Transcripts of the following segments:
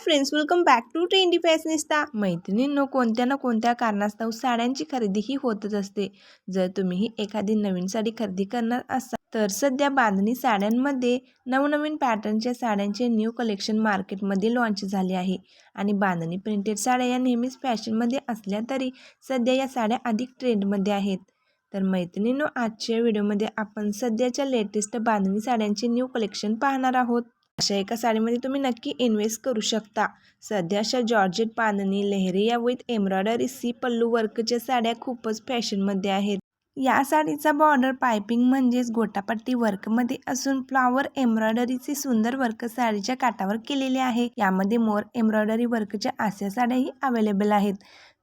Friends welcome back to trendy fashionista मैत्रिणींनो कोणत्या ना कोणत्या कारणास्तव साड्यांची खरेदी ही होतच असते. जर तुम्हीही एखादी नवीन साडी खरेदी करणार असाल तर सध्या बांधणी साड्यांमध्ये नवनवीन पॅटर्नच्या साड्यांचे न्यू कलेक्शन मार्केटमध्ये लॉन्च झाले आहे. आणि बांधणी प्रिंटेड साड्या या नेहमीच फॅशनमध्ये असल्या तरी सध्या या साड्या अधिक ट्रेंडमध्ये आहेत. तर मैत्रिणींनो आजच्या व्हिडिओमध्ये आपण सध्याच्या लेटेस्ट बांधणी साड्यांचे न्यू कलेक्शन पाहणार आहोत. अशा एका साडीमध्ये तुम्ही नक्की इन्व्हेस्ट करू शकता. सध्या अशा georgette bandhani leheriya with embroidery C pallu वर्कच्या साड्या खूपच फॅशनमध्ये आहेत. या साडीचा बॉर्डर पायपिंग म्हणजेच गोटापट्टी वर्कमध्ये असून फ्लॉवर एम्ब्रॉयडरीचे सुंदर वर्क साडीच्या काठावर केलेले आहे. यामध्ये मोर एम्ब्रॉयडरी वर्कच्या आशा साड्याही अवेलेबल आहेत.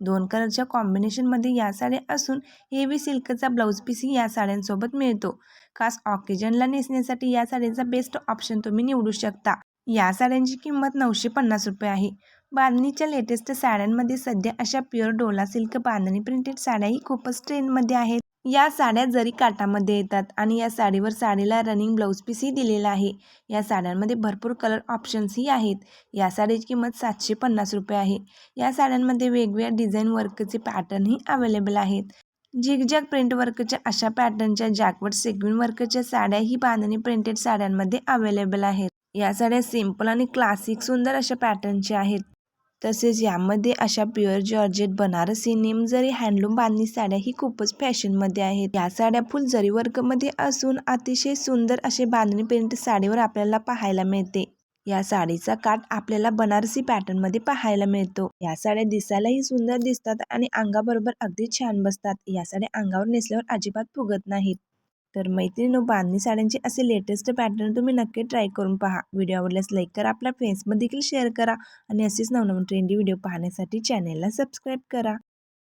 दोन कलरच्या कॉम्बिनेशनमध्ये या साड्या असून हेवी सिल्कचा ब्लाऊज पीसही या साड्यांसोबत मिळतो. खास ऑकेजनला नेसण्यासाठी या साडीचा बेस्ट ऑप्शन तुम्ही निवडू शकता. या साड्यांची किंमत नऊशे पन्नास रुपये आहे. बांधणीच्या लेटेस्ट साड्यांमध्ये सध्या अशा pure Dola silk bandhani printed साड्याही खूपच ट्रेंडमध्ये आहेत. या साड्या जरी काटामध्ये येतात आणि या साडीवर साडीला रनिंग ब्लाऊज पीसही दिलेला आहे या साड्यांमध्ये भरपूर कलर ऑप्शन्सही आहेत. या साडीची किंमत सातशे पन्नास रुपये आहे. या साड्यांमध्ये वेगवेगळ्या डिझाईन वर्कचे पॅटर्नही अवेलेबल आहेत. झिगझॅग प्रिंट वर्कच्या अशा पॅटर्नच्या जॅकवर्ड सेग्विन वर्कच्या साड्या ही बांधणी प्रिंटेड साड्यांमध्ये अवेलेबल आहेत. या साड्या सिंपल आणि क्लासिक सुंदर अशा पॅटर्नच्या आहेत. तसेच यामध्ये अशा प्युअर जॉर्जेट बनारसी नेमजरी हँडलूम बांधणी साड्या ही खूपच फॅशनमध्ये आहेत. या साड्या फुल जरी वर्कमध्ये असून अतिशय सुंदर असे बांधणी प्रिंट साडीवर आपल्याला पाहायला मिळते. या साडीचा काठ आपल्याला बनारसी पॅटर्नमध्ये पाहायला मिळतो. या साड्या दिसायलाही सुंदर दिसतात आणि अंगाबरोबर अगदी छान बसतात. या साड्या अंगावर नेसल्यावर अजिबात फुगत नाहीत. तर मैत्रिणी बांधणी साड्यांचे असे लेटेस्ट पॅटर्न तुम्ही नक्की ट्राय करून पहा. व्हिडिओ आवडल्यास लाईक करा आपल्या फ्रेंड्समध्ये देखील शेअर करा आणि असेच नवनवीन ट्रेंडी व्हिडिओ पाहण्यासाठी चॅनेलला सबस्क्राईब करा.